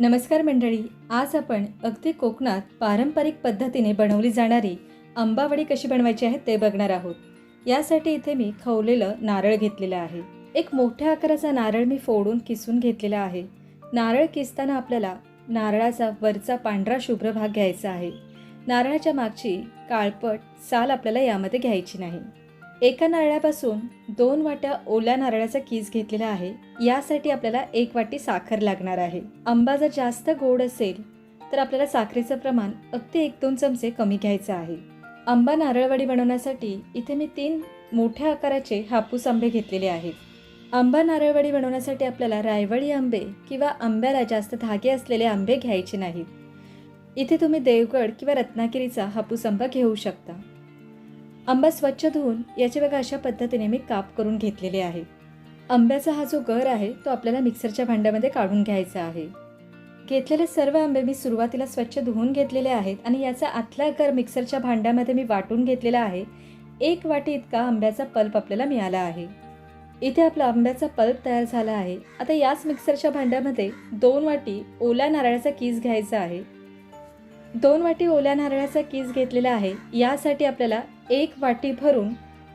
नमस्कार मंडळी आज आपण अगदी कोकणात पारंपरिक पद्धतीने बनवली जाणारी आंबावडी कशी बनवायची आहे ते बघणार आहोत. यासाठी इथे मी खवलेलं नारळ घेतलेलं आहे. एक मोठ्या आकाराचा नारळ मी फोडून किसून घेतलेला आहे. नारळ किसताना आपल्याला नारळाचा वरचा पांढरा शुभ्र भाग घ्यायचा आहे. नारळाच्या मागची काळपट साल आपल्याला यामध्ये घ्यायची नाही. एका नारळापासून दोन वाट्या ओल्या नारळाचा कीस घेतलेला आहे. यासाठी आपल्याला एक वाटी साखर लागणार आहे. आंबा जर जास्त गोड असेल तर आपल्याला साखरेचं प्रमाण अगदी एक दोन चमचे कमी घ्यायचं आहे. आंबा नारळवडी बनवण्यासाठी इथे मी तीन मोठ्या आकाराचे हापूस आंबे घेतलेले आहेत. आंबा नारळवडी बनवण्यासाठी आपल्याला रायवळी आंबे किंवा आंब्याला जास्त धागे असलेले आंबे घ्यायचे नाहीत. इथे तुम्ही देवगड किंवा रत्नागिरीचा हापूस आंबा घेऊ शकता. आंबा स्वच्छ धुवून याचे बघा अशा पद्धतीने मी काप करून घेतलेले आहे. आंब्याचा हा जो गर आहे तो आपल्याला मिक्सरच्या भांड्यामध्ये काढून घ्यायचा आहे. घेतलेले सर्व आंबे मी सुरुवातीला स्वच्छ धुवून घेतलेले आहेत आणि याचा आतला गर मिक्सरच्या भांड्यामध्ये मी वाटून घेतलेला आहे. एक वाटी इतका आंब्याचा पल्प आपल्याला मिळाला आहे. इथे आपला आंब्याचा पल्प तयार झाला आहे. आता याच मिक्सरच्या भांड्यामध्ये दोन वाटी ओल्या नारळाचा कीस घ्यायचा आहे. दोन वाटी ओल्या नारळाचा कीस घेतलेला आहे. यासाठी आपल्याला एक वाटी भरून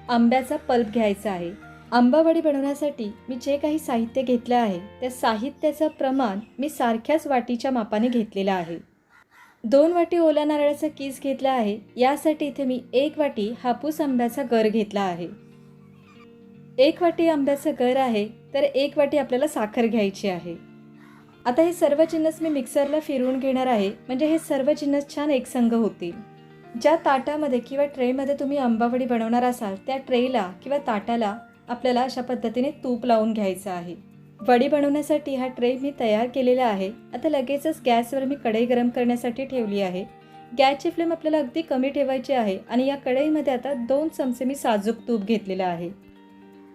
आंब्याचा पल्प घ्यायचा आहे. आंबावडी बनवण्यासाठी मी जे काही साहित्य घेतलं आहे त्या साहित्याचं प्रमाण मी सारख्याच वाटीच्या मापाने घेतलेलं आहे. दोन वाटी ओल्या नारळाचा कीस घेतला आहे यासाठी इथे मी एक वाटी हापूस आंब्याचा गर घेतला आहे. एक वाटी आंब्याचा गर आहे तर एक वाटी आपल्याला साखर घ्यायची आहे. आता हे सर्व जिन्नस मी मिक्सरला फिरवून घेणार आहे. म्हणजे हे सर्व जिन्नस छान एकसंग होतील. ज्या ताटामध्ये किंवा ट्रेमध्ये तुम्ही आंबावडी बनवणार असाल त्या ट्रेला किंवा ताटाला आपल्याला अशा पद्धतीने तूप लावून घ्यायचं आहे. वडी बनवण्यासाठी हा ट्रे मी तयार केलेला आहे. आता लगेचच गॅसवर मी कढई गरम करण्यासाठी ठेवली आहे. गॅसची फ्लेम आपल्याला अगदी कमी ठेवायची आहे आणि या कढईमध्ये आता दोन चमचे मी साजूक तूप घेतलेलं आहे.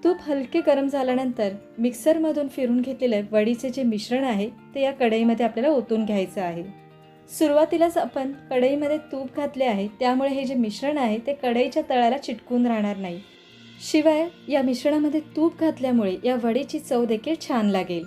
तूप हलके गरम झाल्यानंतर मिक्सरमधून फिरून घेतलेलं वडीचे जे मिश्रण आहे ते या कढईमध्ये आपल्याला ओतून घ्यायचं आहे. सुरुवातीलाच आपण कढईमध्ये तूप घातले आहे त्यामुळे हे जे मिश्रण आहे ते कढईच्या तळाला चिटकून राहणार नाही. शिवाय या मिश्रणामध्ये तूप घातल्यामुळे या वडीची चव देखील छान लागेल.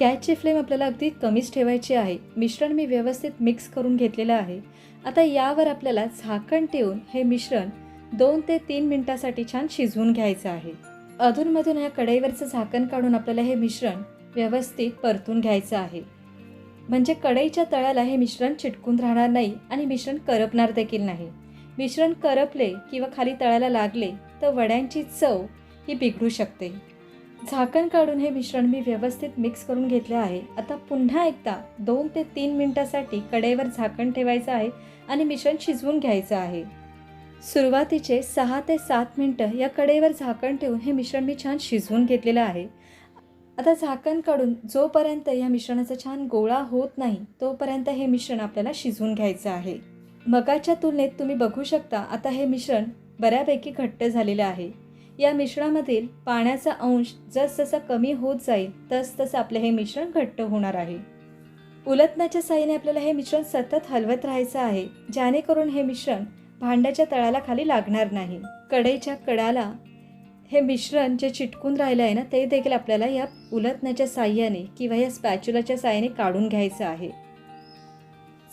गॅसची फ्लेम आपल्याला अगदी कमीच ठेवायची आहे. मिश्रण मी व्यवस्थित मिक्स करून घेतलेलं आहे. आता यावर आपल्याला झाकण ठेवून हे मिश्रण दोन ते तीन मिनटासाठी छान शिजवून घ्यायचं आहे. अधूनमधून या कढईवरचं झाकण काढून आपल्याला हे मिश्रण व्यवस्थित परतून घ्यायचं आहे. म्हणजे कढईच्या तळाला हे मिश्रण चिटकून राहणार नाही आणि मिश्रण करपणार देखील नाही. मिश्रण करपले किंवा खाली तळाला लागले तर वड्यांची चव ही बिघडू शकते. झाकण काढून हे मिश्रण मी व्यवस्थित मिक्स करून घेतले आहे. आता पुन्हा एकदा दोन ते तीन मिनटासाठी कढईवर झाकण ठेवायचं आहे आणि मिश्रण शिजवून घ्यायचं आहे. सुरुवातीचे सहा ते सात मिनटं या कडेवर झाकण ठेवून हे मिश्रण मी छान शिजवून घेतलेलं आहे. आता झाकण काढून जोपर्यंत या मिश्रणाचा छान गोळा होत नाही तोपर्यंत हे मिश्रण आपल्याला शिजवून घ्यायचं आहे. मगाच्या तुलनेत तुम्ही बघू शकता आता हे मिश्रण बऱ्यापैकी घट्ट झालेलं आहे. या मिश्रणामधील पाण्याचा अंश जसजसा कमी होत जाईल तसतसं आपलं हे मिश्रण घट्ट होणार आहे. उलटण्याच्या साईने आपल्याला हे मिश्रण सतत हलवत राहायचं आहे जेणेकरून हे मिश्रण भांड्याच्या तळाला खाली लागणार नाही. कढईच्या कडाला हे मिश्रण जे चिटकून राहिलं आहे ना ते देखील आपल्याला या उलटण्याच्या साह्याने किंवा या स्पॅच्युलाच्या साह्याने काढून घ्यायचं आहे.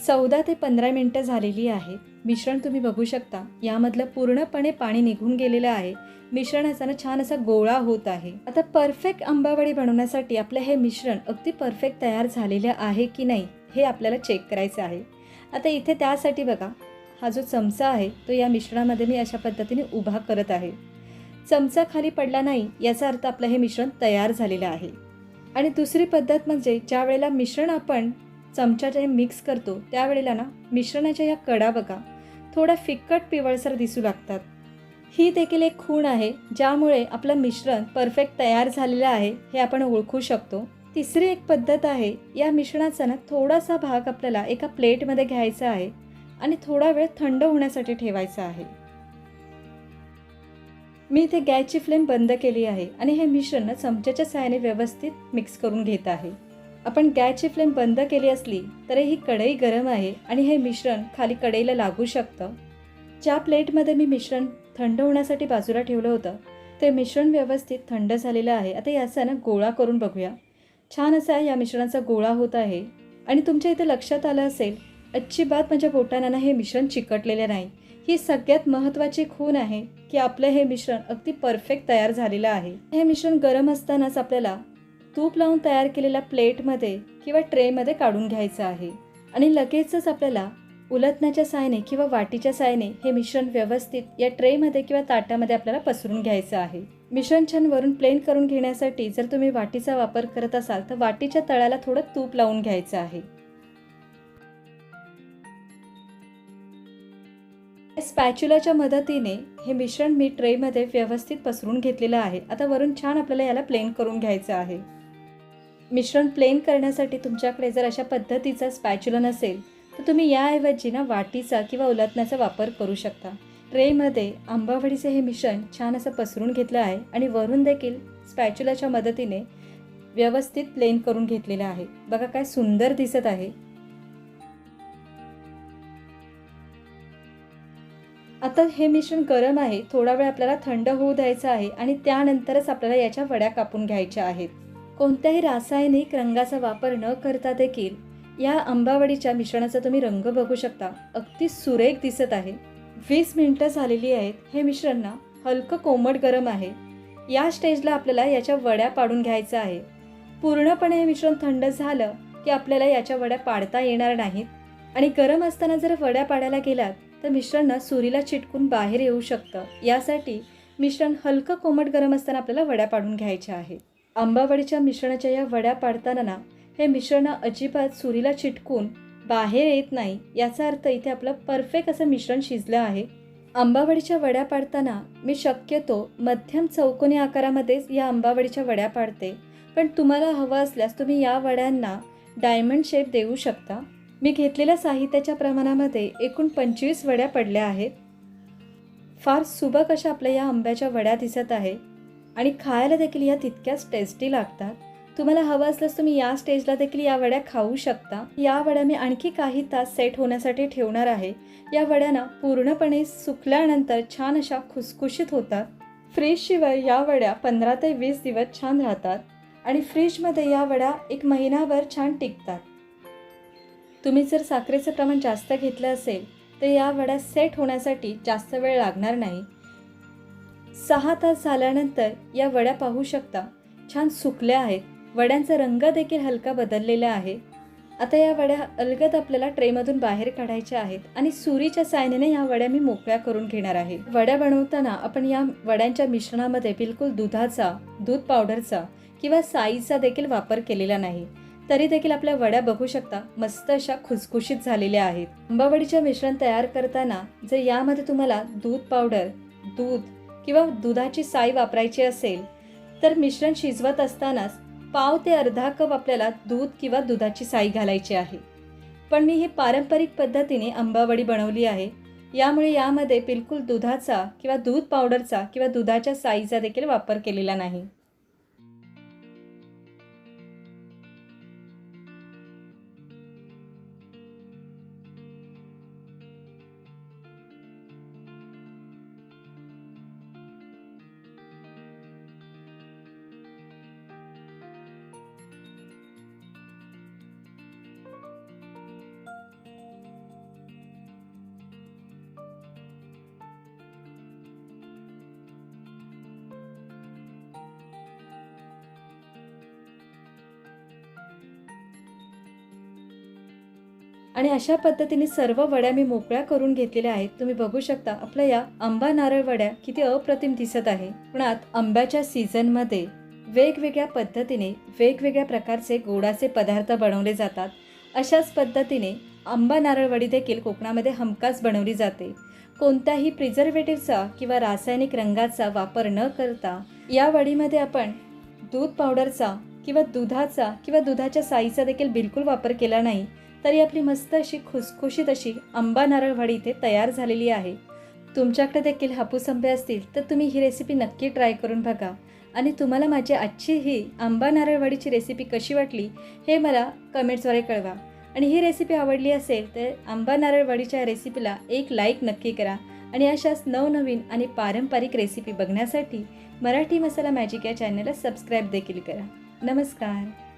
चौदा ते पंधरा मिनटं झालेली आहे. मिश्रण तुम्ही बघू शकता. यामधलं पूर्णपणे पाणी निघून गेलेलं आहे. मिश्रणाचा ना छान असा गोळा होत आहे. आता परफेक्ट आंबावडी बनवण्यासाठी आपलं हे मिश्रण अगदी परफेक्ट तयार झालेलं आहे की नाही हे आपल्याला चेक करायचं आहे. आता इथे त्यासाठी बघा. हा जो चमचा आहे तो या मिश्रणामध्ये मी अशा पद्धतीने उभा करत आहे. चमचा खाली पडला नाही याचा अर्थ आपलं हे मिश्रण तयार झालेलं आहे. आणि दुसरी पद्धत म्हणजे ज्या वेळेला मिश्रण आपण चमच्याने मिक्स करतो त्यावेळेला ना मिश्रणाच्या या कडा बघा थोड्या फिक्कट पिवळसर दिसू लागतात. ही देखील एक खूण आहे ज्यामुळे आपलं मिश्रण परफेक्ट तयार झालेलं आहे हे आपण ओळखू शकतो. तिसरी एक पद्धत आहे या मिश्रणाचा ना थोडासा भाग आपल्याला एका प्लेटमध्ये घ्यायचा आहे. आणि थोडा वेळ थंड होण्यासाठी ठेवायचा आहे. मी इथे गॅसची फ्लेम बंद केली आहे आणि हे मिश्रण चमच्याच्या सहाय्याने व्यवस्थित मिक्स करून घेत आहे. आपण गॅसची फ्लेम बंद केली असली तरी ही कढई गरम आहे आणि हे मिश्रण खाली कढईला लागू शकतं. ज्या प्लेटमध्ये मी मिश्रण थंड होण्यासाठी बाजूला ठेवलं होतं ते मिश्रण व्यवस्थित थंड झालेलं आहे. आता याचा ना गोळा करून बघूया. छान असा या मिश्रणाचा गोळा होत आहे. आणि तुमच्या इथे लक्षात आलं असेल अजिबात माझ्या बोटांना हे मिश्रण चिकटलेले नाही. ही सगळ्यात महत्त्वाची खूण आहे की आपलं हे मिश्रण अगदी परफेक्ट तयार झालेलं आहे. हे मिश्रण गरम असतानाच आपल्याला तूप लावून तयार केलेल्या प्लेटमध्ये किंवा ट्रेमध्ये काढून घ्यायचं आहे. आणि लगेचच आपल्याला उलटण्याच्या सायने किंवा वाटीच्या सायने हे मिश्रण व्यवस्थित या ट्रेमध्ये किंवा ताटामध्ये आपल्याला पसरून घ्यायचं आहे. मिश्रण छान वरून प्लेन करून घेण्यासाठी जर तुम्ही वाटीचा वापर करत असाल तर वाटीच्या तळाला थोडं तूप लावून घ्यायचं आहे. स्पॅच्युलाच्या मदतीने हे मिश्रण मी ट्रेमध्ये व्यवस्थित पसरून घेतलेलं आहे. आता वरून छान आपल्याला याला प्लेन करून घ्यायचं आहे. मिश्रण प्लेन करण्यासाठी तुमच्याकडे जर अशा पद्धतीचा स्पॅच्युला नसेल तर तुम्ही याऐवजी ना वाटीचा किंवा उलटण्याचा वापर करू शकता. ट्रेमध्ये आंबावडीचे हे मिश्रण छान असं पसरून घेतलं आहे आणि वरून देखील स्पॅच्युलाच्या मदतीने व्यवस्थित प्लेन करून घेतलेलं आहे. बघा काय सुंदर दिसत आहे. आता हे मिश्रण गरम आहे थोडा वेळ आपल्याला थंड होऊ द्यायचं आहे आणि त्यानंतरच आपल्याला याच्या वड्या कापून घ्यायच्या आहेत. कोणत्याही रासायनिक रंगाचा वापर न करता देखील या आंबावडीच्या मिश्रणाचा तुम्ही रंग बघू शकता. अगदी सुरेख दिसत आहे. वीस मिनटं झालेली आहेत. हे मिश्रण ना हलकं कोमट गरम आहे. या स्टेजला आपल्याला याच्या वड्या पाडून घ्यायचं आहे. पूर्णपणे हे मिश्रण थंड झालं की आपल्याला याच्या वड्या पाडता येणार नाहीत. आणि गरम असताना जर वड्या पाडायला गेलात तर मिश्रण सुरीला चिटकून बाहेर येऊ शकतं. यासाठी मिश्रण हलकं कोमट गरम असताना आपल्याला वड्या पाडून घ्यायच्या आहेत आंबावडीच्या मिश्रणाच्या या वड्या पाडताना ना हे मिश्रण अजिबात सुरीला चिटकून बाहेर येत नाही याचा अर्थ इथे आपलं परफेक्ट असं मिश्रण शिजलं आहे. आंबावडीच्या वड्या पाडताना मी शक्यतो मध्यम चौकोनी आकारामध्येच या आंबावडीच्या वड्या पाडते. पण तुम्हाला हवं असल्यास तुम्ही या वड्यांना डायमंड शेप देऊ शकता. मी घेतलेल्या साहित्याच्या प्रमाणामध्ये एकूण पंचवीस वड्या पडल्या आहेत. फार सुबक अशा आपल्या या आंब्याच्या वड्या दिसत आहे आणि खायला देखील या तितक्याच टेस्टी लागतात. तुम्हाला हवं असल्यास तुम्ही या स्टेजला देखील या वड्या खाऊ शकता. या वड्या मी आणखी काही तास सेट होण्यासाठी ठेवणार आहे. या वड्यांना पूर्णपणे सुकल्यानंतर छान अशा खुसखुशीत होतात. फ्रीजशिवाय या वड्या पंधरा ते वीस दिवस छान राहतात आणि फ्रीजमध्ये या वड्या एक महिनाभर छान टिकतात. तुम्ही जर साखरेचं प्रमाण जास्त घेतलं असेल तर या वड्या सेट होण्यासाठी जास्त वेळ लागणार नाही. सहा तास झाल्यानंतर या वड्या पाहू शकता छान सुकल्या आहेत. वड्यांचा रंग देखील हलका बदललेला आहे. आता या वड्या अलगद आपल्याला ट्रेमधून बाहेर काढायच्या आहेत आणि सुरीच्या सायनेने या वड्या मी मोकळ्या करून घेणार आहे. वड्या बनवताना आपण या वड्यांच्या मिश्रणामध्ये बिलकुल दुधाचा दूध पावडरचा किंवा साईचा देखील वापर केलेला नाही. तरी देखील आपल्या वड्या बघू शकता. मस्त अशा खुसखुशीत झालेल्या आहेत. आंबावडीचे मिश्रण तयार करताना जर यामध्ये तुम्हाला दूध पावडर दूध किंवा दुधाची साई वापरायची असेल तर मिश्रण शिजवत असतानाच पाव ते अर्धा कप आपल्याला दूध किंवा दुधाची साई घालायची आहे. पण मी ही पारंपरिक पद्धतीने आंबावडी बनवली आहे. यामुळे यामध्ये बिलकुल दुधाचा किंवा दूध पावडरचा किंवा दुधाच्या साईचा देखील वापर केलेला नाही. आणि अशा पद्धतीने सर्व वड्या मी मोकळ्या करून घेतलेल्या आहेत. तुम्ही बघू शकता आपल्या या आंबा नारळ वड्या किती अप्रतिम दिसत आहे. पुण्यात आंब्याच्या सीझनमध्ये वेगवेगळ्या पद्धतीने वेगवेगळ्या प्रकारचे गोडाचे पदार्थ बनवले जातात. अशाच पद्धतीने आंबा नारळवडी देखील कोकणामध्ये हमखास बनवली जाते. कोणत्याही प्रिझर्वेटिव्हचा किंवा रासायनिक रंगाचा वापर न करता या वडीमध्ये आपण दूध पावडरचा किंवा दुधाचा किंवा दुधाच्या साईचा देखील बिलकुल वापर केला नाही. तरी आपली मस्त अशी खुसखुशीत अशी आंबा नारळवाडी इथे तयार झालेली आहे. तुमच्याकडे देखील हापूस आंबे असतील तर तुम्ही ही रेसिपी नक्की ट्राय करून बघा. आणि तुम्हाला माझी आजची ही आंबा नारळवाडीची रेसिपी कशी वाटली हे मला कमेंट्सद्वारे कळवा. आणि ही रेसिपी आवडली असेल तर आंबा नारळवाडीच्या रेसिपीला एक लाईक नक्की करा. आणि अशाच नवनवीन आणि पारंपरिक रेसिपी बघण्यासाठी मराठी मसाला मॅजिक या चॅनलला सबस्क्राईब देखील करा. नमस्कार.